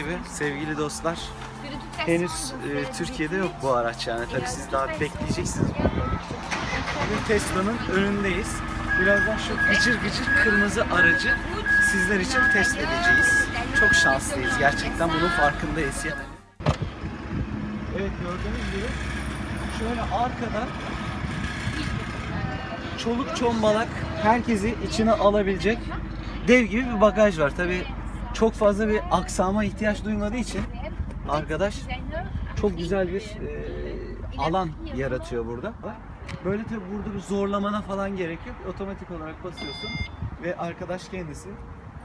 Gibi sevgili dostlar henüz e, Türkiye'de yok bu araç yani. Tabii siz daha bekleyeceksiniz. Bugün Tesla'nın önündeyiz. Birazdan şu gıcır gıcır kırmızı aracı sizler için test edeceğiz. Çok şanslıyız. Gerçekten bunun farkındayız. ya. Evet gördüğünüz gibi şöyle arkada çoluk çombalak herkesi içine alabilecek dev gibi bir bagaj var. Tabi çok fazla bir aksama ihtiyaç duymadığı için arkadaş çok güzel bir e, alan yaratıyor burada. Böyle tabi burada bir zorlamana falan gerek yok. Otomatik olarak basıyorsun ve arkadaş kendisi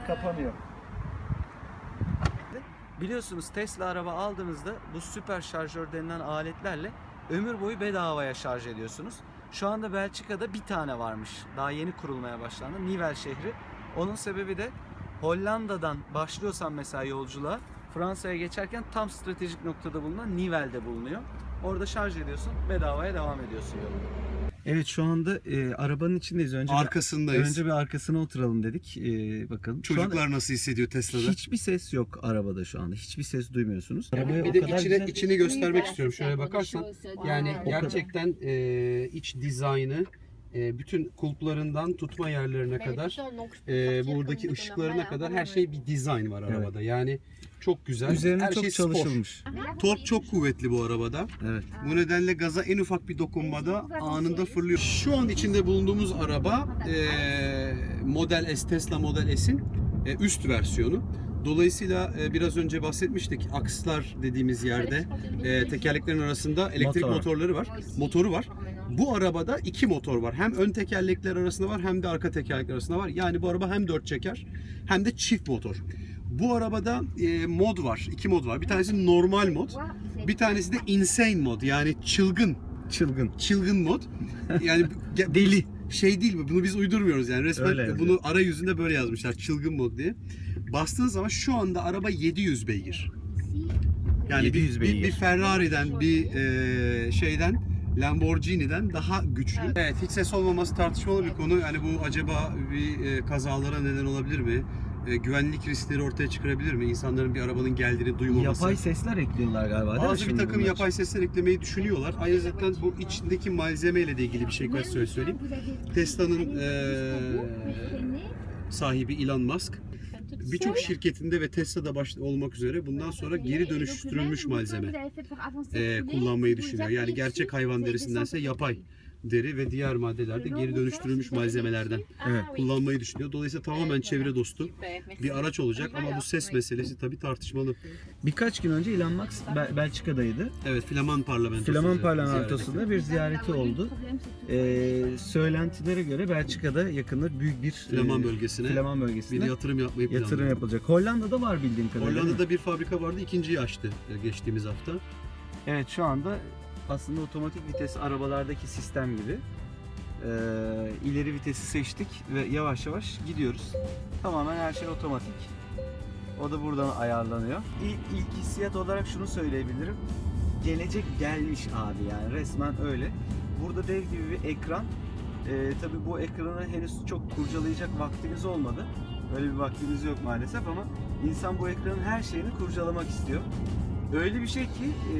kapanıyor. Biliyorsunuz Tesla araba aldığınızda bu süper şarjör denilen aletlerle ömür boyu bedavaya şarj ediyorsunuz. Şu anda Belçika'da bir tane varmış. Daha yeni kurulmaya başlandı. Nivel şehri. Onun sebebi de Hollanda'dan başlıyorsan mesela yolculuğa Fransa'ya geçerken tam stratejik noktada bulunan Nivel'de bulunuyor. Orada şarj ediyorsun, bedavaya devam ediyorsun yoluna. Evet şu anda e, arabanın içindeyiz. Önce bir- Arkasındayız. önce bir arkasına oturalım dedik. E, bakalım. Çocuklar nasıl hissediyor Tesla'da? Hiçbir ses yok arabada şu anda. Hiçbir ses duymuyorsunuz. Arabaya bir o de kadar içine, güzel- içini göstermek istiyorum. Şöyle bakarsan yani gerçekten e, iç dizaynı e, bütün kulplarından tutma yerlerine kadar e, buradaki ışıklarına kadar her şey bir dizayn var Evet. arabada. Yani çok güzel. Üzerine her çok şey spor. çalışılmış. Tork çok kuvvetli bu arabada. Evet. Bu nedenle gaza en ufak bir dokunmada anında fırlıyor. Şu an içinde bulunduğumuz araba e, Model S, Tesla Model S'in e, üst versiyonu. Dolayısıyla e, biraz önce bahsetmiştik akslar dediğimiz yerde e, tekerleklerin arasında elektrik Motor. motorları var. Motoru var. Bu arabada iki motor var. Hem ön tekerlekler arasında var hem de arka tekerlekler arasında var. Yani bu araba hem dört çeker hem de çift motor. Bu arabada e, mod var. iki mod var. Bir tanesi normal mod. Bir tanesi de insane mod. Yani çılgın. Çılgın. Çılgın mod. Yani Deli. şey değil mi? Bunu biz uydurmuyoruz yani. Resmen Öyle bunu arayüzünde böyle yazmışlar. Çılgın mod diye. Bastığın zaman şu anda araba 700 beygir. Yani 700 bir, bir, beygir. bir Ferrari'den, bir e, şeyden, Lamborghini'den daha güçlü. Evet, hiç ses olmaması tartışmalı bir konu. Yani bu acaba bir e, kazalara neden olabilir mi? E, güvenlik riskleri ortaya çıkarabilir mi? İnsanların bir arabanın geldiğini duymaması. Yapay sesler ekliyorlar galiba değil mi Bazı bir şimdi takım bunlar? yapay sesler eklemeyi düşünüyorlar. Ayrıca bu içindeki malzemeyle de ilgili bir şey kaç söyle söyleyeyim. Tesla'nın eee, sahibi Elon Musk birçok şirketinde ve Tesla'da başta olmak üzere bundan sonra geri dönüştürülmüş malzeme eee, kullanmayı düşünüyor. Yani gerçek hayvan derisindense yapay deri ve diğer maddelerde geri dönüştürülmüş malzemelerden Evet. kullanmayı düşünüyor. Dolayısıyla tamamen çevre dostu bir araç olacak ama bu ses meselesi tabii tartışmalı. Birkaç gün önce Elon Musk Bel- Belçika'daydı. Evet, Flaman parlamentosu. Flaman parlamentosunda bir ziyareti oldu. Ee, söylentilere göre Belçika'da yakında büyük bir Flaman e, bölgesine Flaman bir bölgesine yatırım yapmayı planlıyor. yatırım yapılacak. Hollanda'da var bildiğim kadarıyla. değil mi? Hollanda'da bir fabrika vardı, ikinciyi açtı e, geçtiğimiz hafta. Evet şu anda aslında otomatik vites arabalardaki sistem gibi. Ee, ileri vitesi seçtik ve yavaş yavaş gidiyoruz. Tamamen her şey otomatik. O da buradan ayarlanıyor. İlk, ilk hissiyat olarak şunu söyleyebilirim. Gelecek gelmiş abi yani resmen öyle. Burada dev gibi bir ekran. Ee, tabii bu ekranı henüz çok kurcalayacak vaktimiz olmadı. Öyle bir vaktimiz yok maalesef ama insan bu ekranın her şeyini kurcalamak istiyor. Öyle bir şey ki e,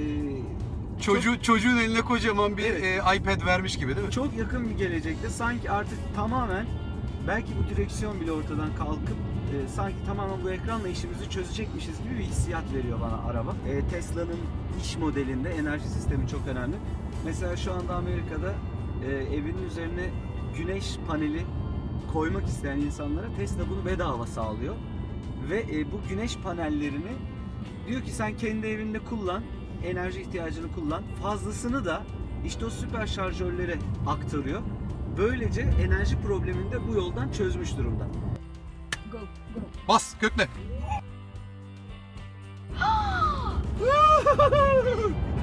Çocuğu, çocuğun eline kocaman bir Evet. e, iPad vermiş gibi değil mi? çok yakın bir gelecekte sanki artık tamamen belki bu direksiyon bile ortadan kalkıp e, sanki tamamen bu ekranla işimizi çözecekmişiz gibi bir hissiyat veriyor bana araba. E, Tesla'nın iş modelinde enerji sistemi çok önemli. Mesela şu anda Amerika'da e, evinin üzerine güneş paneli koymak isteyen insanlara Tesla bunu bedava sağlıyor. Ve e, bu güneş panellerini diyor ki sen kendi evinde kullan, enerji ihtiyacını kullan. Fazlasını da işte o süper şarjörlere aktarıyor. Böylece enerji problemini de bu yoldan çözmüş durumda. Bas, kökle.